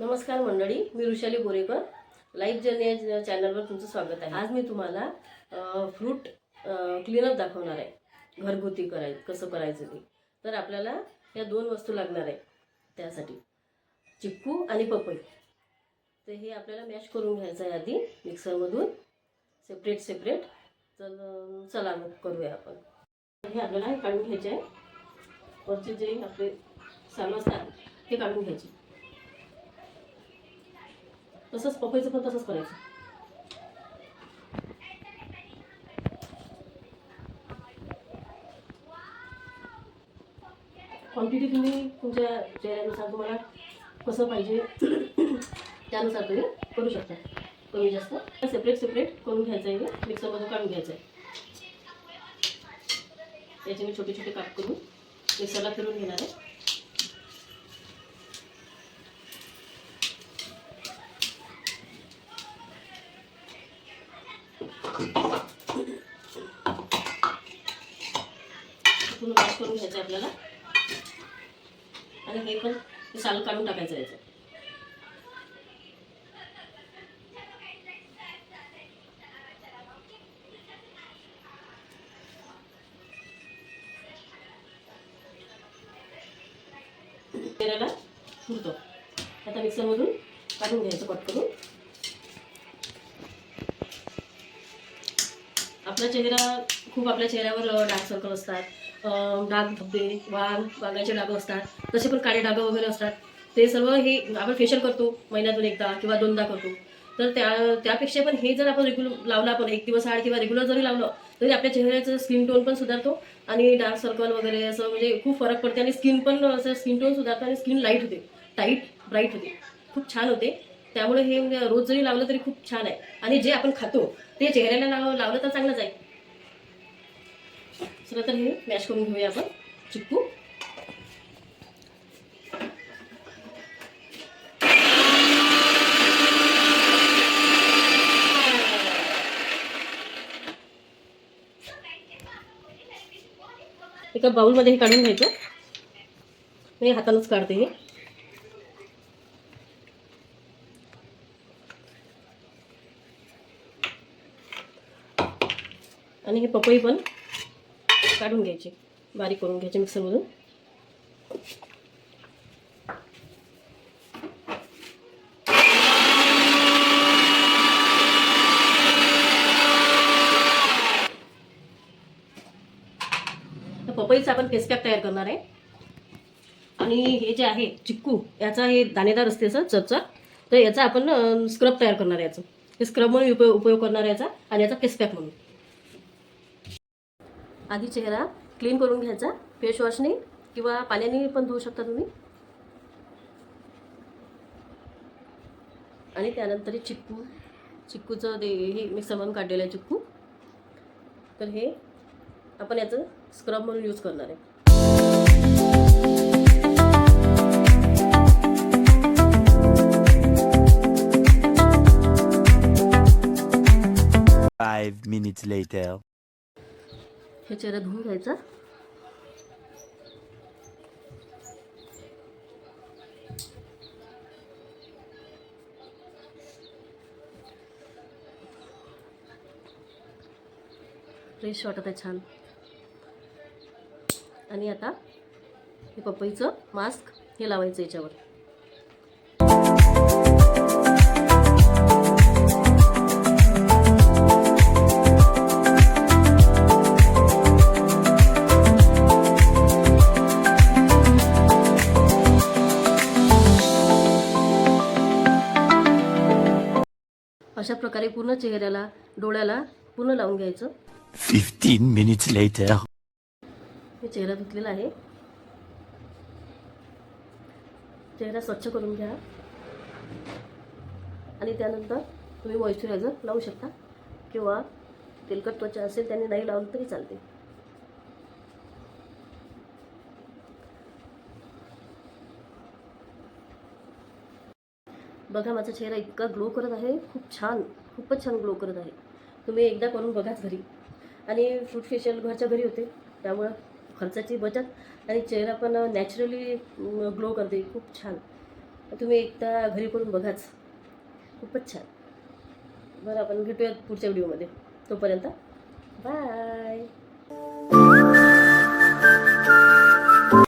नमस्कार मंडळी मी ऋषाली बोरेकर लाईफ जर्नी या चॅनलवर तुमचं स्वागत आहे. आज मी तुम्हाला फ्रूट क्लीनअप दाखवणार आहे. घरगुती कराय कसं करायचं ते. तर आपल्याला या दोन वस्तू लागणार आहे त्यासाठी. चिक्कू आणि पपई. तर हे आपल्याला मॅश करून घ्यायचं आहे आधी मिक्सरमधून सेपरेट सेपरेट तर चला मग करूया आपण. हे आपल्याला हे काढून घ्यायचे आहे. वरचे जे आपले साल असतात ते काढून घ्यायचे. तसंच पपईचं पण तसंच करायचं. क्वांटिटी तुम्ही तुमच्या चेहऱ्यानुसार तुम्हाला कसं पाहिजे त्यानुसार तुम्ही करू शकता. कमी जास्त. सेपरेट सेपरेट करून घ्यायचं आहे मिक्सरमधून काढून घ्यायचं आहे याचे मी छोटे छोटे काप करून मिक्सरला फिरून घेणार आहे. पूर्ण मॅश करून घ्यायचं आपल्याला. आणि हे पण ते साल काढून टाकायचं याचं तेलाला फुरतो आता मिक्सरमधून काढून घ्यायचं कट करून आपला चेहरा खूप आपल्या चेहऱ्यावर डार्क सर्कल असतात. डाग धब्बे वाघ वाघाचे डाग असतात. तसे पण काळे डाग वगैरे असतात. ते सर्व हे आपण फेशियल करतो महिन्यातून एकदा किंवा दोनदा करतो. तर त्या त्यापेक्षा पण हे जर आपण रेग्युलर लावलं आपण एक दिवस आड किंवा रेग्युलर जरी लावलं तरी आपल्या चेहऱ्याचं स्किन टोन पण सुधारतो आणि डार्क सर्कल वगैरे असं म्हणजे खूप फरक पडते आणि स्किन पण असं स्किन टोन सुधारतं आणि स्किन लाइट होते. टाईट ब्राईट होते. खूप छान होते. त्यामुळे हे रोज जरी लावलं तरी खूप छान आहे. आणि जे आपण खातो ते चेहऱ्याला लाव लावलं तर चांगलंच आहे. चला तर हे मॅश करून घेऊया आपण. चिक्कू. एका बाउलमध्ये हे काढून घ्यायचं. मी हातानंच काढते हे. आणि हे पपई पण काढून घ्यायची. बारीक करून घ्यायचे मिक्सरमधून. तर पपईचा आपण फेसपॅक तयार करणार आहे. आणि हे जे आहे चिक्कू याचा हे दाणेदार असते असं चरचर. तर याचा आपण स्क्रब तयार करणार आहे याचं. हे स्क्रब म्हणून उपयोग उपयोग करणार याचा. आणि याचा फेसपॅक म्हणून. आधी चेहरा क्लीन करून घ्यायचा. फेसवॉशने किंवा पाण्याने पण धुवू शकता तुम्ही. आणि त्यानंतर चिक्कू चिक्कूचं ते हे मिक्सरमधून काढलेलं आहे चिक्कू. तर हे आपण याचं स्क्रब म्हणून यूज करणार आहे. Five minutes later. हे चेहरा धुवून घ्यायचा. फ्रेश वाटत आहे छान. आणि आता हे पपईचं मास्क हे लावायचं याच्यावर. अशा प्रकारे पूर्ण चेहऱ्याला डोळ्याला पूर्ण लावून घ्यायचं. Fifteen minutes later. मी चेहरा धुतलेला आहे. चेहरा स्वच्छ करून घ्या. आणि त्यानंतर तुम्ही मॉइश्चरायझर लावू शकता. किंवा तेलकट त्वचा असेल त्याने नाही लावलं तरी चालते. बघा माझा चेहरा इतका ग्लो करत आहे. खूप छान खूपच छान ग्लो करत आहे. तुम्ही एकदा करून बघाच घरी. आणि फ्रूट फेशियल घरच्या घरी होते त्यामुळं खर्चाची बचत आणि चेहरा पण नॅचरली ग्लो करते. खूप छान. तुम्ही एकदा घरी करून बघाच. खूपच छान. बरं आपण भेटूयात पुढच्या व्हिडिओमध्ये. तोपर्यंत बाय